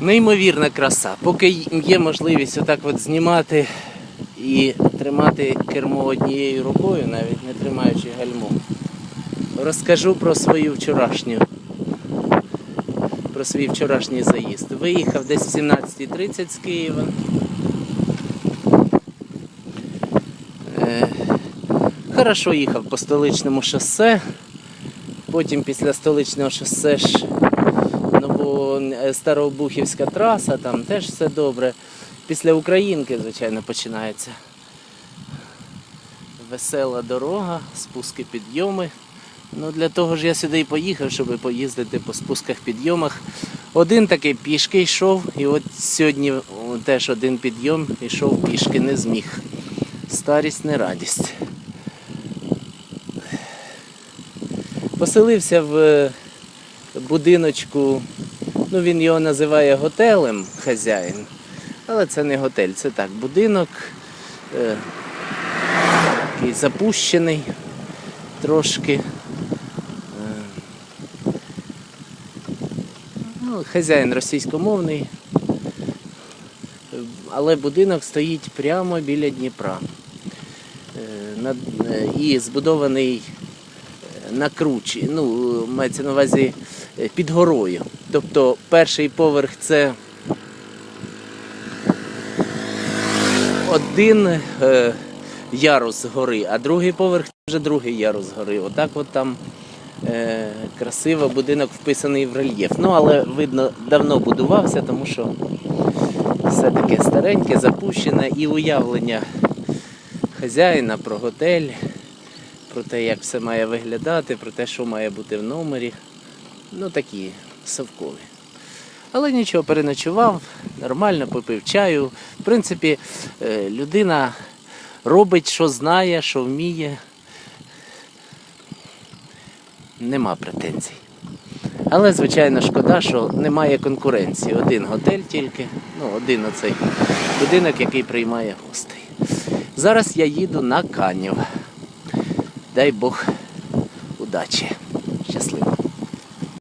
Неймовірна краса. Поки є можливість отак от знімати і тримати кермо однією рукою, навіть не тримаючи гальмо. Розкажу про свою вчорашню. Про свій вчорашній заїзд. Виїхав десь в 17.30 з Києва. Е, Хорошо їхав по столичному шосе. Потім після столичного шосе ж ново е, Старообухівська траса, там теж все добре. Після Українки, звичайно, починається весела дорога, спуски, підйоми. Ну, для того ж я сюди і поїхав, щоб поїздити по спусках, підйомах. Один такий пішки йшов, і от сьогодні теж один підйом йшов пішки, не зміг. Старість не радість. Поселився в е, будиночку, ну він його називає готелем хазяїн, але це не готель, це так, будинок е, такий запущений трошки. Е, ну, хазяїн російськомовний, але будинок стоїть прямо біля Дніпра. Е, над- е, І збудований е, на кручі, ну, мається на увазі під горою. Тобто перший поверх це один е, ярус гори, а другий поверх це вже другий ярус гори. Отак от там е, красиво будинок вписаний в рельєф. Ну, але видно, давно будувався, тому що все таке стареньке, запущене і уявлення хазяїна про готель, про те, як все має виглядати, про те, що має бути в номері. Ну такі совкові. Але нічого, переночував, нормально попив чаю. В принципі, е, людина робить, що знає, що вміє. Нема претензій. Але, звичайно, шкода, що немає конкуренції. Один готель тільки, ну, один оцей будинок, який приймає гостей. Зараз я їду на Канів. Дай Бог удачі.